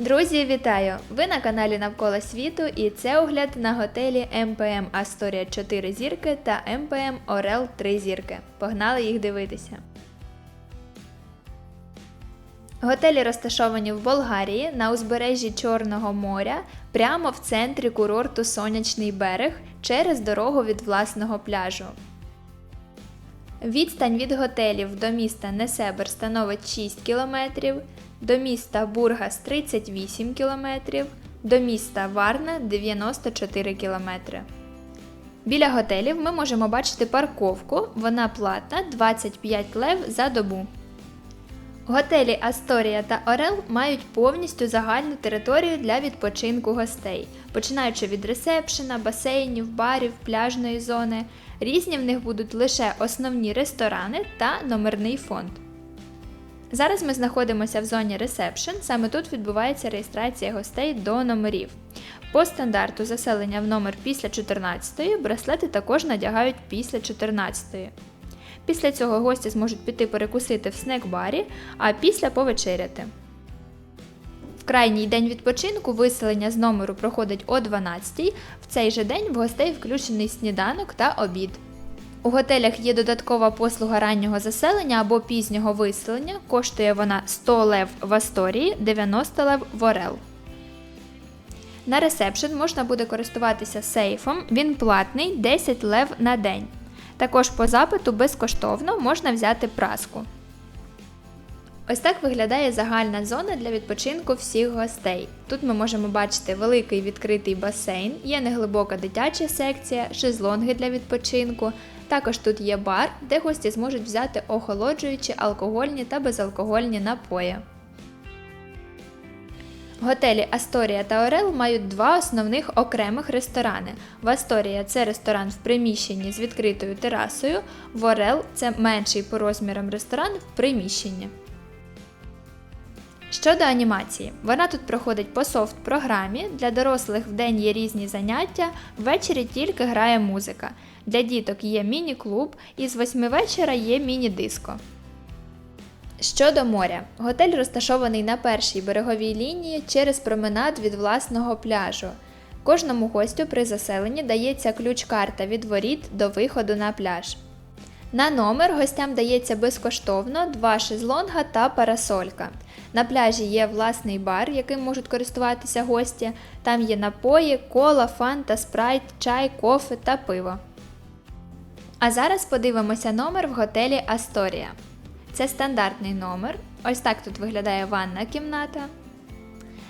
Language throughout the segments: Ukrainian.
Друзі, вітаю! Ви на каналі Навколо світу і це огляд на готелі МПМ Асторія 4 зірки та МПМ Орел 3 зірки. Погнали їх дивитися. Готелі розташовані в Болгарії на узбережжі Чорного моря, прямо в центрі курорту Сонячний берег через дорогу від власного пляжу. Відстань від готелів до міста Несебер становить 6 км, до міста Бургас 38 км, до міста Варна 94 км. Біля готелів ми можемо бачити парковку, вона платна 25 лев за добу. Готелі Асторія та Орел мають повністю загальну територію для відпочинку гостей, починаючи від ресепшена, басейнів, барів, пляжної зони. Різні в них будуть лише основні ресторани та номерний фонд. Зараз ми знаходимося в зоні ресепшн, саме тут відбувається реєстрація гостей до номерів. По стандарту заселення в номер після 14-ї браслети також надягають після 14-ї. Після цього гості зможуть піти перекусити в снек-барі, а після повечеряти. В крайній день відпочинку виселення з номеру проходить о 12-й. В цей же день в гостей включений сніданок та обід. У готелях є додаткова послуга раннього заселення або пізнього виселення. Коштує вона 100 лев в Асторії, 90 лев в Орел. На ресепшн можна буде користуватися сейфом, він платний 10 лев на день. Також по запиту безкоштовно можна взяти праску. Ось так виглядає загальна зона для відпочинку всіх гостей. Тут ми можемо бачити великий відкритий басейн, є неглибока дитяча секція, шезлонги для відпочинку. Також тут є бар, де гості зможуть взяти охолоджуючі алкогольні та безалкогольні напої. Готелі Асторія та Орел мають два основних окремих ресторани. В Асторія це ресторан в приміщенні з відкритою терасою, в Орел це менший по розмірам ресторан в приміщенні. Щодо анімації, вона тут проходить по софт-програмі. Для дорослих в день є різні заняття, ввечері тільки грає музика. Для діток є міні-клуб і з 8 вечора є міні-диско. Щодо моря, готель розташований на першій береговій лінії через променад від власного пляжу. Кожному гостю при заселенні дається ключ-карта від воріт до виходу на пляж. На номер гостям дається безкоштовно два шезлонга та парасолька. На пляжі є власний бар, яким можуть користуватися гості. Там є напої, кола, фанта, спрайт, чай, кофе та пиво. А зараз подивимося номер в готелі Асторія. Це стандартний номер. Ось так тут виглядає ванна кімната.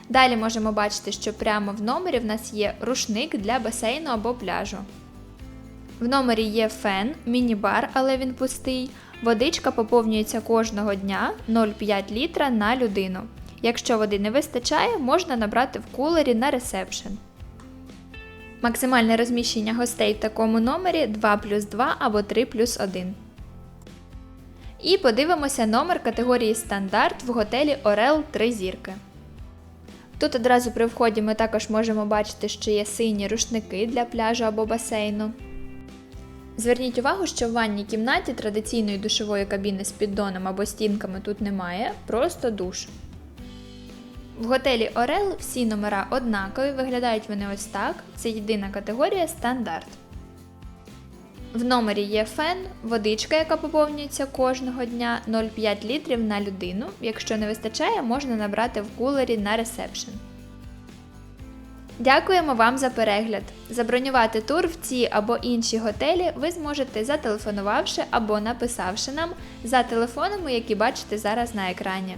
Далі можемо бачити, що прямо в номері в нас є рушник для басейну або пляжу. В номері є фен, міні-бар, але він пустий. Водичка поповнюється кожного дня 0,5 літра на людину. Якщо води не вистачає, можна набрати в кулері на ресепшн. Максимальне розміщення гостей в такому номері 2 плюс 2 або 3 плюс 1. І подивимося номер категорії стандарт в готелі Орел 3 зірки. Тут одразу при вході ми також можемо бачити, що є сині рушники для пляжу або басейну. Зверніть увагу, що в ванній кімнаті традиційної душової кабіни з піддоном або стінками тут немає, просто душ. В готелі Орел всі номера однакові, виглядають вони ось так. Це єдина категорія стандарт. В номері є фен, водичка, яка поповнюється кожного дня 0,5 літрів на людину. Якщо не вистачає, можна набрати в кулері на ресепшн. Дякуємо вам за перегляд. Забронювати тур в ці або інші готелі ви зможете зателефонувавши або написавши нам за телефонами, які бачите зараз на екрані.